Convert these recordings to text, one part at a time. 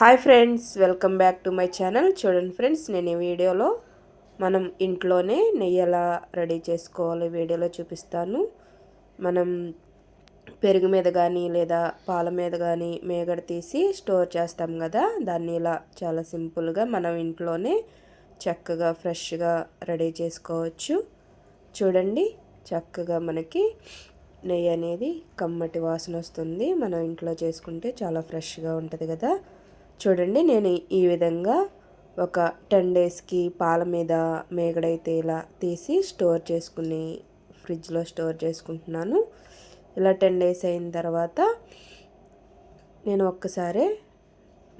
Hi friends welcome back to my channel. చూడండి friends నేను ఈ వీడియోలో మనం ఇంట్లోనే నెయ్యి ఎలా రెడీ చేసుకోవాలో వీడియోలో చూపిస్తాను. మనం పెరుగు మీద కానీ లేదా పాల మీద కానీ మేగడ తీసి స్టోర్ చేస్తాం కదా దాన్ని ఇలా చాలా సింపుల్గా మనం ఇంట్లోనే చక్కగా ఫ్రెష్గా రెడీ చేసుకోవచ్చు. చూడండి చక్కగా మనకి నెయ్యి అనేది కమ్మటి వాసన వస్తుంది. మనం ఇంట్లో చేసుకుంటే చాలా ఫ్రెష్గా ఉంటుంది కదా. చూడండి నేను ఈ విధంగా ఒక టెన్ డేస్కి పాల మీద మేగడైతే ఇలా తీసి స్టోర్ చేసుకుని ఫ్రిడ్జ్లో స్టోర్ చేసుకుంటున్నాను. ఇలా టెన్ డేస్ అయిన తర్వాత నేను ఒక్కసారి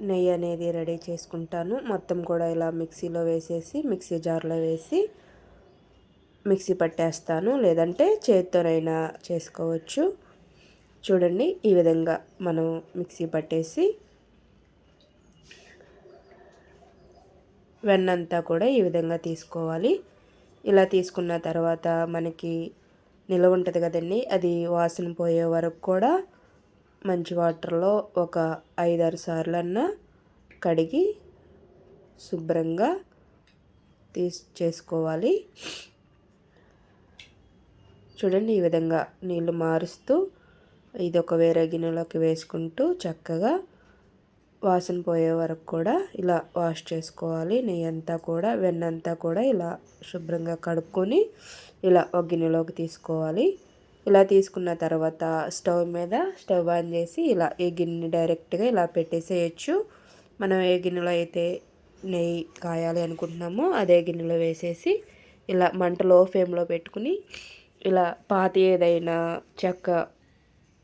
నెయ్యి అనేది రెడీ చేసుకుంటాను. మొత్తం కూడా ఇలా మిక్సీలో వేసేసి మిక్సీ జార్లో వేసి మిక్సీ పట్టేస్తాను. లేదంటే చేతితోనైనా చేసుకోవచ్చు. చూడండి ఈ విధంగా మనం మిక్సీ పట్టేసి వెన్నంతా కూడా ఈ విధంగా తీసుకోవాలి. ఇలా తీసుకున్న తర్వాత మనకి నిల్వ ఉంటుంది కదండి అది వాసన పోయే వరకు కూడా మంచి వాటర్లో ఒక ఐదారు సార్లు అన్నా కడిగి శుభ్రంగా తీసి చేసుకోవాలి. చూడండి ఈ విధంగా నీళ్ళు మారుస్తూ ఇది ఒక వేరే గిన్నెలోకి వేసుకుంటూ చక్కగా వాసన పోయే వరకు కూడా ఇలా వాష్ చేసుకోవాలి. నెయ్యి అంతా కూడా వెన్నంతా కూడా ఇలా శుభ్రంగా కడుక్కొని ఇలా ఒక గిన్నెలోకి తీసుకోవాలి. ఇలా తీసుకున్న తర్వాత స్టవ్ మీద స్టవ్ ఆన్ చేసి ఇలా ఈ గిన్నె డైరెక్ట్గా ఇలా పెట్టేసేయచ్చు. మనం ఏ గిన్నెలో అయితే నెయ్యి కాయాలి అనుకుంటున్నామో అదే గిన్నెలో వేసేసి ఇలా మంట లో ఫ్లేమ్లో పెట్టుకుని ఇలా పాత ఏదైనా చెక్క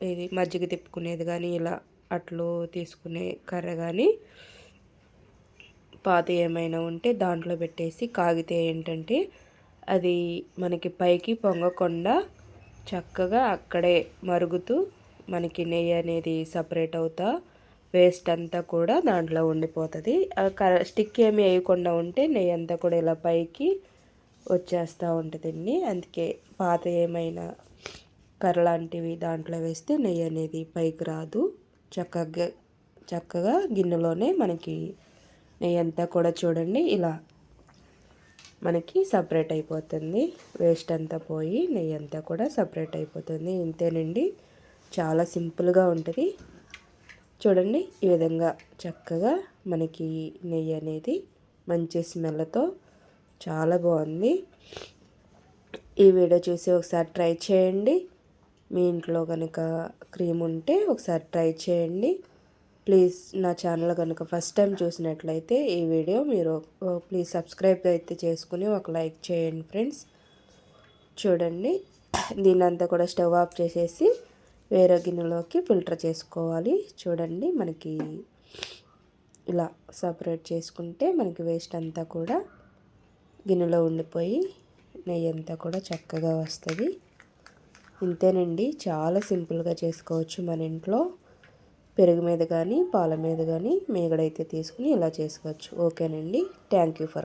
ఇది మజ్జిగ తిప్పుకునేది కానీ ఇలా అట్లు తీసుకునే కర్ర కానీ పాత ఏమైనా ఉంటే దాంట్లో పెట్టేసి కాగితే ఏంటంటే అది మనకి పైకి పొంగకుండా చక్కగా అక్కడే మరుగుతూ మనకి నెయ్యి అనేది సపరేట్ అవుతా వేస్ట్ అంతా కూడా దాంట్లో ఉండిపోతుంది. స్టిక్ ఏమి వేయకుండా ఉంటే నెయ్యి అంతా కూడా ఇలా పైకి వచ్చేస్తూ ఉంటుందండి. అందుకే పాత ఏమైనా కర్ర లాంటివి దాంట్లో వేస్తే నెయ్యి అనేది పైకి రాదు. చక్కగా చక్కగా గిన్నెలోనే మనకి నెయ్యి అంతా కూడా చూడండి ఇలా మనకి సపరేట్ అయిపోతుంది. వేస్ట్ అంతా పోయి నెయ్యి అంతా కూడా సపరేట్ అయిపోతుంది. ఇంతేనండి. చాలా సింపుల్గా ఉంటుంది. చూడండి ఈ విధంగా చక్కగా మనకి నెయ్యి అనేది మంచి స్మెల్తో చాలా బాగుంది. ఈ వీడియో చూసి ఒకసారి ట్రై చేయండి. మీ ఇంట్లో కనుక క్రీమ్ ఉంటే ఒకసారి ట్రై చేయండి. ప్లీజ్ నా ఛానల్ కనుక ఫస్ట్ టైం చూసినట్లయితే ఈ వీడియో మీరు ప్లీజ్ సబ్స్క్రైబ్ అయితే చేసుకుని ఒక లైక్ చేయండి ఫ్రెండ్స్. చూడండి దీన్నంతా కూడా స్టవ్ ఆఫ్ చేసేసి వేరే గిన్నెలోకి ఫిల్టర్ చేసుకోవాలి. చూడండి మనకి ఇలా సపరేట్ చేసుకుంటే మనకి వేస్ట్ అంతా కూడా గిన్నెలో ఉండిపోయి నెయ్యి అంతా కూడా చక్కగా వస్తుంది. ఇంతేనండి. చాలా సింపుల్గా చేసుకోవచ్చు మన ఇంట్లో. పెరుగు మీద కానీ పాల మీద కానీ మేగడైతే తీసుకుని ఇలా చేసుకోవచ్చు. ఓకేనండి. Thank you for